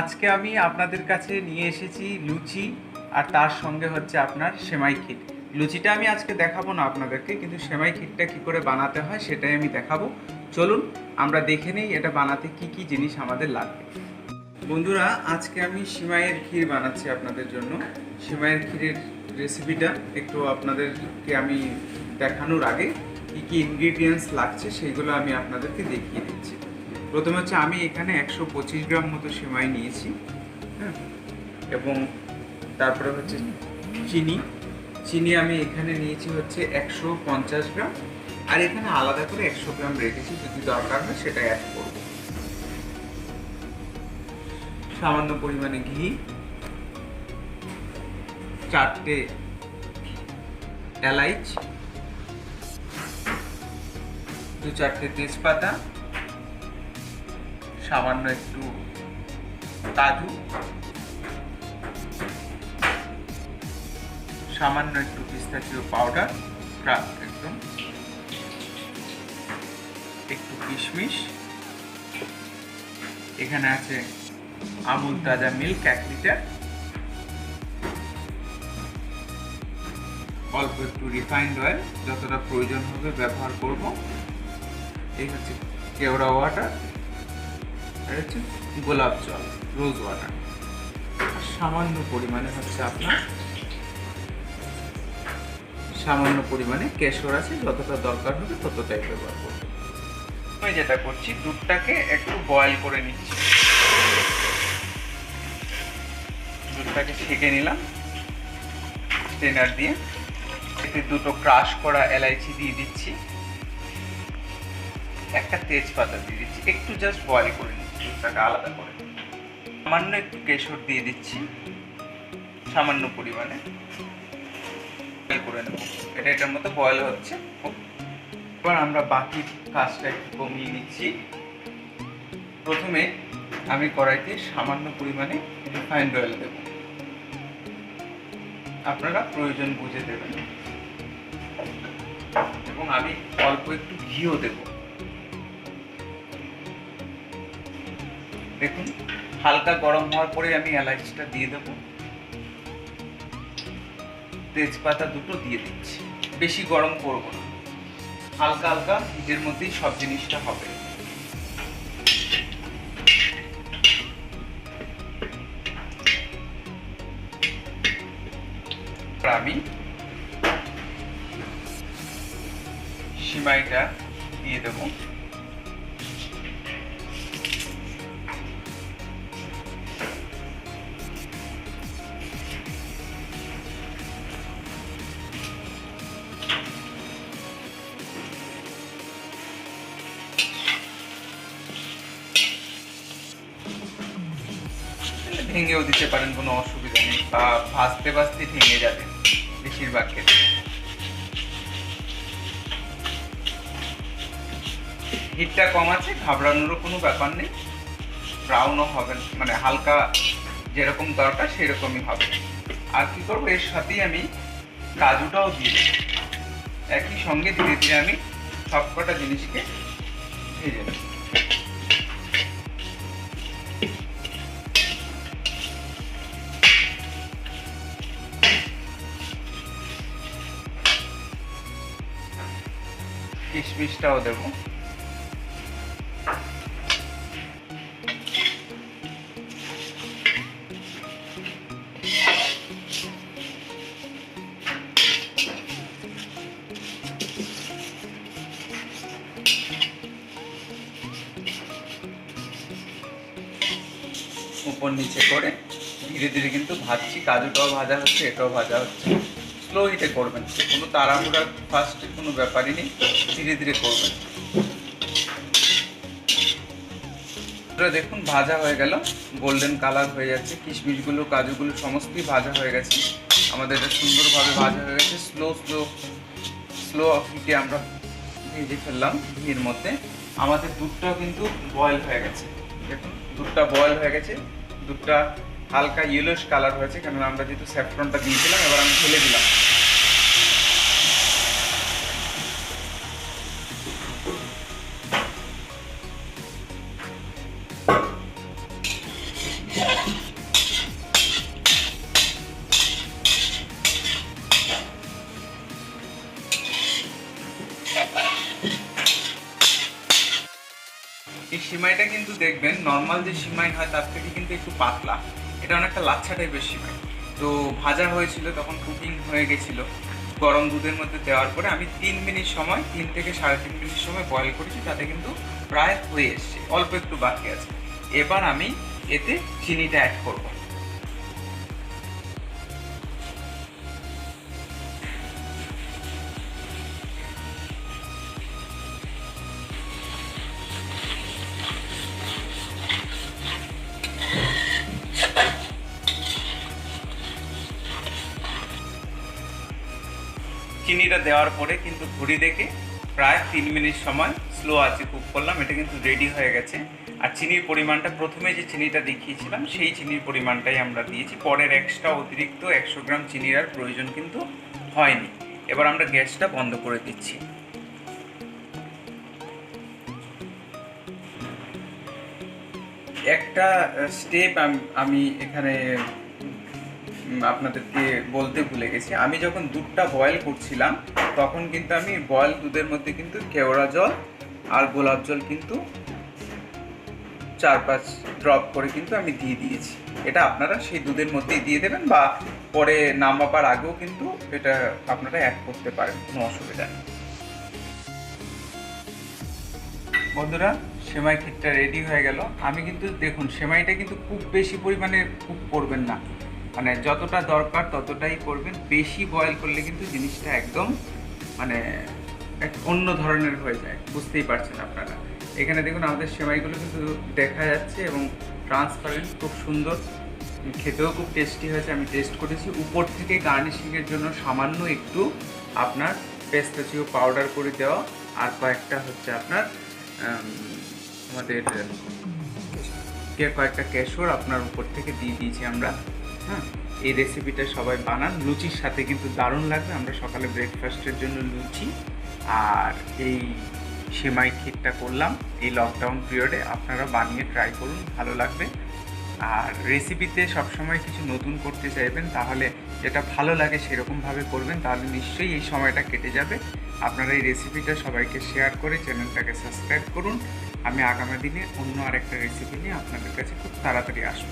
আজকে আমি আপনাদের কাছে নিয়ে এসেছি লুচি, আর তার সঙ্গে হচ্ছে আপনার সেমাই ক্ষীর লুচিটা আমি আজকে দেখাবো না আপনাদেরকে, কিন্তু সেমাই ক্ষীরটা কি করে বানাতে হয় সেটাই আমি দেখাবো। চলুন, আমরা দেখে নিই এটা বানাতে কি কি জিনিস আমাদের লাগবে। বন্ধুরা, আজকে আমি সিমাইয়ের ক্ষীর বানাচ্ছি আপনাদের জন্য। সিমাইয়ের ক্ষীরের রেসিপিটা একটু আপনাদেরকে আমি দেখানোর আগে কী কী ইনগ্রিডিয়েন্টস লাগছে সেইগুলো আমি আপনাদেরকে দেখিয়ে দিচ্ছি। প্রথমে হচ্ছে আমি এখানে একশো পঁচিশ গ্রাম মতো সেমাই নিয়েছি হ্যাঁ? এবং তারপরে হচ্ছে চিনি। চিনি আমি এখানে নিয়েছি হচ্ছে একশো পঞ্চাশ গ্রাম। আর এখানে আলাদা করে একশো গ্রাম রেখেছি, যদি দরকার হয় সেটা অ্যাড করব। সামান্য পরিমাণে ঘি, চারটে এলাইচ, দু চারটে তেজপাতা সামান্য একটু কাজু সামান্য একটু পিস্তাচিও পাউডার একদম। একটু কিশমিশ। এখানে আছে আমুল তাজা মিল্ক এক লিটার অল্প একটু রিফাইন্ড অয়েল যতটা প্রয়োজন হবে ব্যবহার করব। এই হচ্ছে কেওড়া ওয়াটার আর হচ্ছে গোলাপ জল, রোজ ওয়াটার। সামান্য পরিমাণে হচ্ছে আপনার সামান্য পরিমাণে কেশর আছে, যতটা দরকার হবে ততটাই ব্যবহার করব। আমি যেটা করছি, দুধটাকে একটু বয়েল করে নিচ্ছি। দুধটাকে ছেঁকে নিলাম। স্টেনার দিয়ে এতে দুটো ক্রাশ করা এলাইচি দিয়ে দিচ্ছি। একটা তেজপাতা দিয়ে দিচ্ছি। একটু জাস্ট বয়েল করে নিচ্ছি। দুধটাকে আলাদা করে। সামান্য একটু কেশর দিয়ে দিচ্ছি। সামান্য পরিমাণে। করে নেব। এটা এটার মতো বয়েল হচ্ছে। এবার আমরা বাকি কাজটা একটু কমিয়ে নিচ্ছি। প্রথমে আমি কড়াইতে সামান্য পরিমাণে রিফাইন্ড অয়েল দেব। আপনারা প্রয়োজন বুঝে দেবেন। এবং আমি অল্প একটু ঘিও দেব। দেখুন, হালকা গরম হওয়ার পরে আমি এলাচটা দিয়ে দেব। তেজপাতা দুটো দিয়ে দিচ্ছি। বেশি গরম করব না। হালকা হালকা হিটের মধ্যেই সব জিনিসটা হবে। আমি সিমাইটা দিয়ে দেবো। ভেঙেও দিতে পারেন, কোনো অসুবিধা নেই বা ভাজতে ভাজতে ভেঙে যাবে বেশিরভাগ ক্ষেত্রে। হিটটা কম আছে, ঘাবড়ানোরও কোনো ব্যাপার নেই। ব্রাউনও হবে মানে হালকা যেরকম দরকার সেরকমই হবে। আর কি করব, এর সাথেই আমি কাজুটাও দিয়ে একই সঙ্গে ধীরে ধীরে আমি সবকটা জিনিসকে ভেজে নেব। কিশমিশটাও দেবো। উপর নিচে করে ধীরে ধীরে কিন্তু ভাজছি। কাজুটাও ভাজা হচ্ছে, এটাও ভাজা হচ্ছে। স্লো হিটে করবেন। কোনো তাড়াহুড়ার ফার্স্টে কোনো ব্যাপারই নেই, ধীরে ধীরে করবেন। দেখুন ভাজা হয়ে গেল গোল্ডেন কালার হয়ে যাচ্ছে, কিশমিশগুলো, কাজুগুলো সমস্তই ভাজা হয়ে গেছে। আমাদের এটা সুন্দরভাবে ভাজা হয়ে গেছে স্লো স্লো স্লো হিটে আমরা ভেজে ফেললাম ঘির মধ্যে। আমাদের দুধটাও কিন্তু বয়েল হয়ে গেছে। দেখুন, দুধটা বয়েল হয়ে গেছে। দুধটা হালকা ইয়েলোশ কালার হয়েছে, কেননা আমরা যেহেতু স্যাফ্রনটা দিয়েছিলাম, এবার আমি ঢেলে দিলাম। সিমাইটা কিন্তু দেখবেন নর্মাল যে সিমাই হয় তার থেকে কিন্তু একটু পাতলা। এটা অনেকটা লাচ্ছা টাইপের সিমাই। তো ভাজা হয়েছিল, তখন কুকিং হয়ে গেছিল। গরম দুধের মধ্যে দেওয়ার পরে আমি তিন মিনিট সময়, তিন থেকে সাড়ে তিন মিনিট সময় বয়েল করেছি, তাতে কিন্তু প্রায় হয়ে এসছে। অল্প একটু বাকি আছে। এবার আমি এতে চিনিটা অ্যাড করব। চিনিটা দেওয়ার পরে কিন্তু ঘুরি দেখে প্রায় তিন মিনিট সময় স্লো আছে কুক করলাম। এটা কিন্তু রেডি হয়ে গেছে। আর চিনির পরিমাণটা প্রথমে যে চিনিটা দেখিয়েছিলাম, সেই চিনির পরিমাণটাই আমরা দিয়েছি। পরের এক্সট্রা অতিরিক্ত একশো গ্রাম চিনির আর প্রয়োজন কিন্তু হয়নি। এবার আমরা গ্যাসটা বন্ধ করে দিচ্ছি। একটা স্টেপ আমি এখানে আপনাদেরকে বলতে ভুলে গেছি। আমি যখন দুধটা বয়েল করছিলাম, তখন কিন্তু আমি বয়েল দুধের মধ্যে কিন্তু কেওড়া জল আর গোলাপ জল কিন্তু চার পাঁচ ড্রপ করে কিন্তু আমি দিয়ে দিয়েছি। এটা আপনারা সেই দুধের মধ্যেই দিয়ে দেবেন বা পরে নামাবার আগেও কিন্তু এটা আপনারা অ্যাড করতে পারেন, কোনো অসুবিধা নেই। বন্ধুরা, সেমাই ক্ষীরটা রেডি হয়ে গেল। আমি কিন্তু দেখুন, সেমাইটা কিন্তু খুব বেশি পরিমাণে কুক করবেন না। মানে যতটা দরকার ততটাই করবেন। বেশি বয়েল করলে কিন্তু জিনিসটা একদম মানে এক অন্য ধরনের হয়ে যায়। বুঝতেই পারছেন আপনারা। এখানে দেখুন আমাদের সেমাইগুলো কিন্তু দেখা যাচ্ছে এবং ট্রান্সপারেন্ট খুব সুন্দর। খেতেও খুব টেস্টি হয়েছে। আমি টেস্ট করেছি। উপর থেকে গার্নিশিংয়ের জন্য সামান্য একটু আপনার পেস্তাচিও পাউডার করে দেওয়া। আর কয়েকটা হচ্ছে আপনার আমাদের কয়েকটা কেশর আপনার উপর থেকে দিয়ে দিয়েছি আমরা। হ্যাঁ এই রেসিপিটা সবাই বানান। লুচির সাথে কিন্তু দারুণ লাগবে। আমরা সকালে ব্রেকফাস্টের জন্য লুচি আর এই সেমাই ক্ষীরটা করলাম। এই লকডাউন পিরিয়ডে আপনারা বানিয়ে ট্রাই করুন, ভালো লাগবে। আর রেসিপিতে সবসময় কিছু নতুন করতে চাইবেন, তাহলে যেটা ভালো লাগে সেরকমভাবে করবেন, তাহলে নিশ্চয়ই এই সময়টা কেটে যাবে। আপনারা এই রেসিপিটা সবাইকে শেয়ার করে চ্যানেলটাকে সাবস্ক্রাইব করুন। আমি আগামী দিনে অন্য আরেকটা রেসিপি নিয়ে আপনাদের কাছে খুব তাড়াতাড়ি আসব।